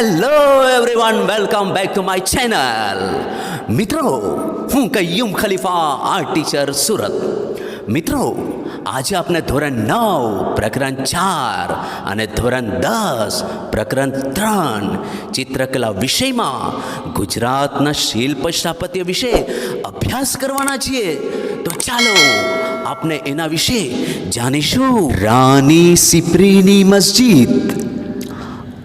Hello everyone welcome back to my channel મિત્રો હું Kaiyum Khalifa art teacher Surat. મિત્રો આજે આપણે ધોરણ નવ, પ્રકરણ ચાર અને ધોરણ દસ, પ્રકરણ ત્રણ ચિત્રકલા વિષયમાં ગુજરાતના શિલ્પ સ્થાપત્ય વિશે અભ્યાસ કરવાના છીએ. તો ચાલો આપણે એના વિશે જાણીશું. રાની સિપ્રીની મસ્જિદ.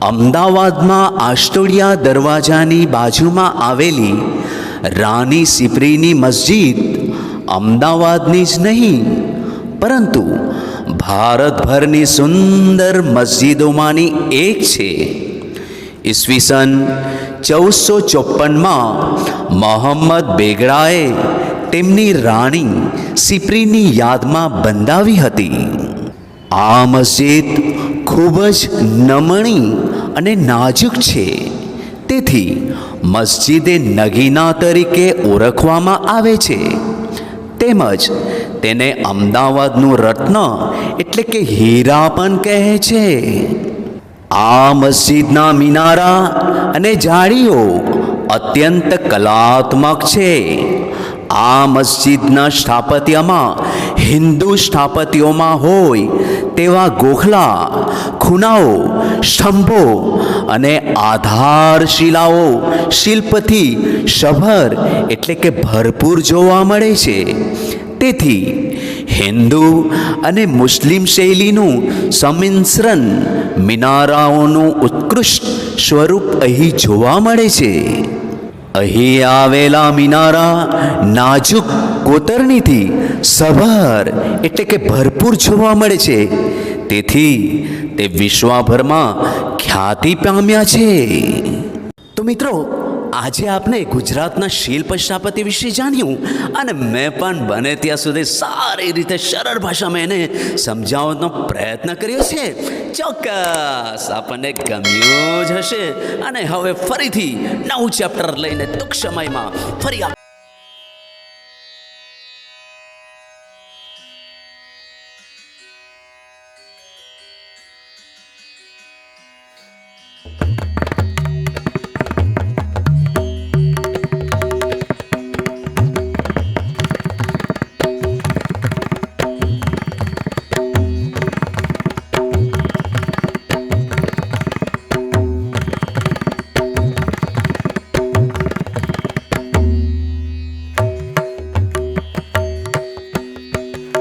અમદાવાદમાં આસ્ટોડિયા દરવાજાની બાજુમાં આવેલી રાની સિપ્રીની મસ્જિદ અમદાવાદની જ નહીં, પરંતુ ભારતભરની સુંદર મસ્જિદોમાંની એક છે. ઈસવીસન ચૌદસો ચોપનમાં મોહમ્મદ બેગડાએ તેમની રાણી સિપ્રીની યાદમાં બંધાવી હતી. આ મસ્જિદ ખૂબ જ નમણી અને નાજુક છે. તેથી મસ્જિદે નગીના તરીકે ઓળખવામાં આવે છે. તેમજ તેને અમદાવાદનું રત્ન એટલે કે હીરા પણ કહે છે. આ મસ્જિદના મિનારા અને જાળીઓ અત્યંત કલાત્મક છે. આ મસ્જિદના સ્થાપત્યમાં હિન્દુ સ્થાપત્યોમાં હોય તેવા ગોખલા, ખૂણાઓ, સ્તંભો અને આધારશિલાઓ શિલ્પથી સભર એટલે કે ભરપૂર જોવા મળે છે. તેથી હિન્દુ અને મુસ્લિમ શૈલીનું સમિશ્રણ મિનારાઓનું ઉત્કૃષ્ટ સ્વરૂપ અહીં જોવા મળે છે. અહીં આવેલા મિનારા નાજુક કોતરણીથી સભર એટલે કે ભરપૂર જોવા મળે છે. તેથી તે વિશ્વભરમાં ખ્યાતિ પામ્યા છે. તો મિત્રો, આજે આપણે ગુજરાતના શિલ્પ સ્થાપત્ય વિશે જાણ્યું અને મેં પણ બને ત્યાં સુધી સારી રીતે સરળ ભાષામાં એને સમજાવવાનો પ્રયત્ન કર્યો છે. ચોક્કસ, આપણને ગમ્યું જ હશે. અને હવે ફરીથી નવું ચેપ્ટર લઈને ટૂંક સમયમાં ફરી